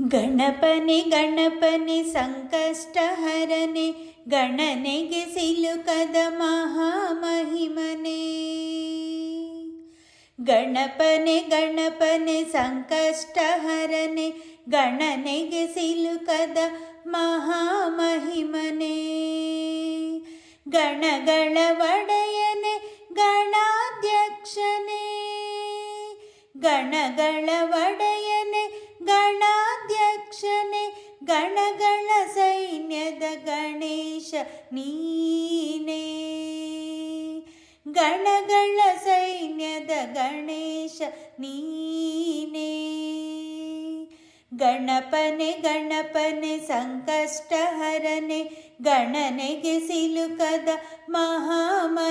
ಗಣಪನೆ ಗಣಪನೆ ಸಂಕಷ್ಟಹರನೆ ಗಣನೆಗೆ ಸಿಲುಕದ ಮಹಾಮಹಿಮನೆ. ಗಣಪನೆ ಗಣಪನೆ ಸಂಕಷ್ಟಹರನೆ ಗಣನೆಗೆ ಸಿಲುಕದ ಮಹಾಮಹಿಮನೆ. ಗಣಗಳ ಒಡೆಯನೆ ನೀನೇ. ಗಣಗಳ ಸೈನ್ಯದ ಗಣೇಶ ನೀನೇ. ಗಣಪನೆ ಗಣಪನೆ ಸಂಕಷ್ಟಹರನೆ ಗಣನೆಗೆ ಸಿಲುಕದ ಮಹಾಮಹಿಮನೆ.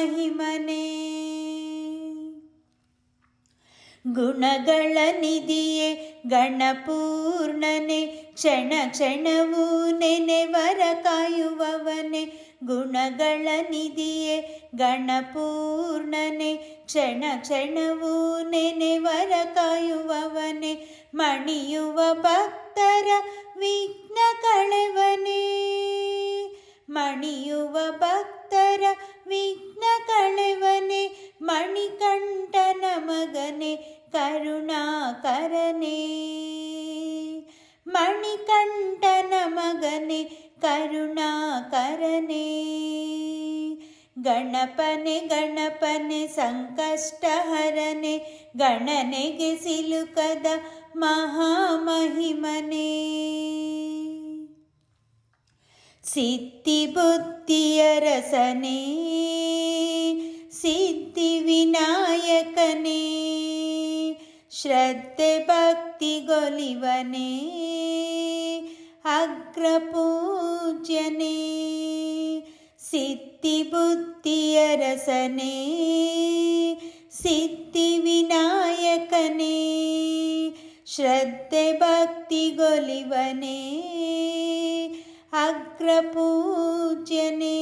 ಗುಣಗಳ ನಿಧಿಯೇ ಗಣಪೂರ್ಣನೆ ಕ್ಷಣ ಕ್ಷಣವೂ ನೆನೆವರ ಕಾಯುವವನೆ. ಗುಣಗಳ ನಿಧಿಯೇ ಗಣಪೂರ್ಣನೆ ಕ್ಷಣ ಕ್ಷಣವೂ ನೆನೆವರ ಕಾಯುವವನೆ. ಮಣಿಯುವ ಭಕ್ತರ ವಿಘ್ನ ಕಳೆವನೇ, ಮಣಿಯುವ ಭಕ್ತರ ಮಣಿಕಂಠನ ಮಗನೆ, ಕರುಣಾಕರನೇ. ಗಣಪನೆ ಗಣಪನೆ, ಸಂಕಷ್ಟಹರನೆ, ಗಣನೆಗೆ ಸಿಲುಕದ ಮಹಾಮಹಿಮನೆ. ಸಿದ್ಧಿ ಬುದ್ಧಿಯ ರಸನೇ ಸಿದ್ಧಿ ವಿನಾಯಕನೇ ಶ್ರದ್ಧೆ ಭಕ್ತಿಗೊಲಿವನೇ ಅಗ್ರಪೂಜ್ಯನೇ ಸಿದ್ಧಿ ಬುದ್ಧಿಯ ರಸನೇ ಸಿದ್ಧಿ ವಿನಾಯಕನೇ ಶ್ರದ್ಧೆ ಭಕ್ತಿಗೊಲಿವನೇ ಅಗ್ರಪೂಜ್ಯನೇ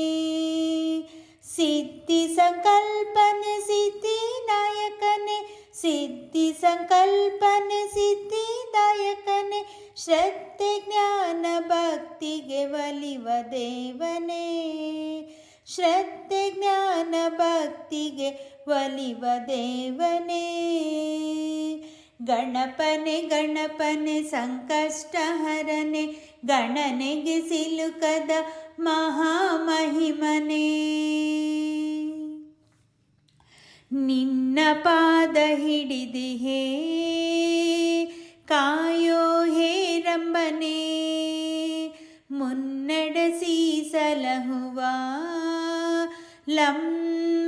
ಸಿದ್ಧಿ ಸಂಕಲ್ಪನೆ ಶ್ರದ್ಧೆ ಜ್ಞಾನ ಭಕ್ತಿಗೆ ಒಲಿವ ದೇವನೇ. ಶ್ರದ್ಧೆ ಜ್ಞಾನ ಭಕ್ತಿಗೆ ಒಲಿವ ದೇವನೇ. ಗಣಪನೆ ಗಣಪನೆ, ಸಂಕಷ್ಟಹರನೆ, ಗಣನೆಗೆ ಸಿಲುಕದ ಮಹಾಮಹಿಮನೆ. ನಿನ್ನ ಪಾದ ಹಿಡಿದಿಹೇ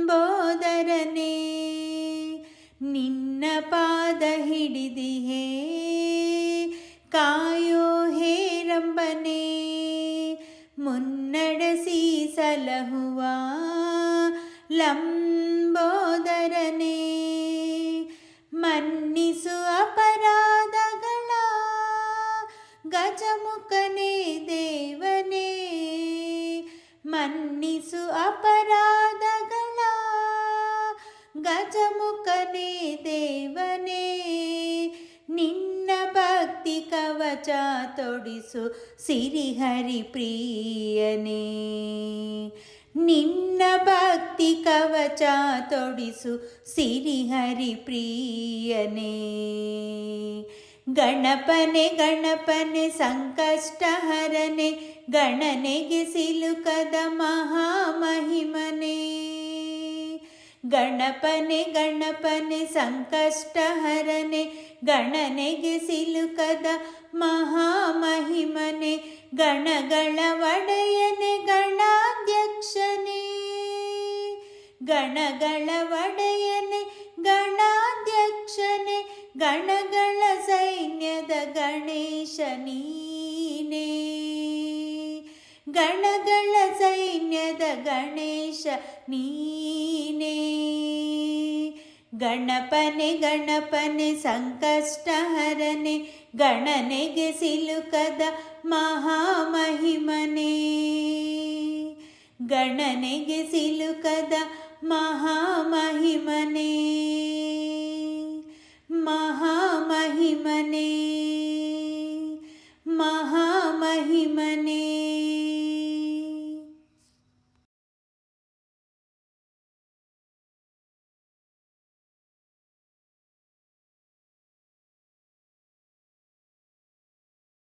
ಲಂಬೋದರನೇ ನಿನ್ನ ಪಾದ ಹಿಡಿದಿಹೇ. ಕಾಯೋ ಹೇರಂಬನೇ ಮುನ್ನಡೆಸಿ ಸಲಹುವ ಲಂಬೋದರನೇ. ಮನ್ನಿಸು ತೊಡಿಸು ಸಿರಿಹರಿ ಪ್ರಿಯನೇ. ನಿನ್ನ ಭಕ್ತಿ ಕವಚ ತೊಡಿಸು ಸಿರಿಹರಿ ಪ್ರಿಯನೇ. ಗಣಪನೆ ಗಣಪನೆ ಸಂಕಷ್ಟಹರನೆ ಗಣನೆಗೆ ಸಿಲುಕದ ಮಹಾಮಹಿಮನೇ ಗಣಪನೆ ಗಣಪನೆ ಸಂಕಷ್ಟಹರನೆ ಗಣನೆಗೆ ಸಿಲುಕದ ಮಹಾಮಹಿಮನೆ, ಗಣಗಳ ಒಡೆಯನೆ, ಗಣಾಧ್ಯಕ್ಷನೇ. ಗಣಗಳ ಒಡೆಯನೆ, ಗಣಾಧ್ಯಕ್ಷನೆ, ಗಣಗಳ ಸೈನ್ಯದ ಗಣೇಶ ನೀನೇ ಗಣಗಳ ಸೈನ್ಯದ ಗಣೇಶ ನೀನೇ ಗಣಪನೆ ಗಣಪನೆ ಸಂಕಷ್ಟಹರನೆ ಗಣನೆಗೆ ಸಿಲುಕದ ಮಹಾಮಹಿಮನೆ. ಗಣನೆಗೆ ಸಿಲುಕದ ಮಹಾಮಹಿಮನೇ.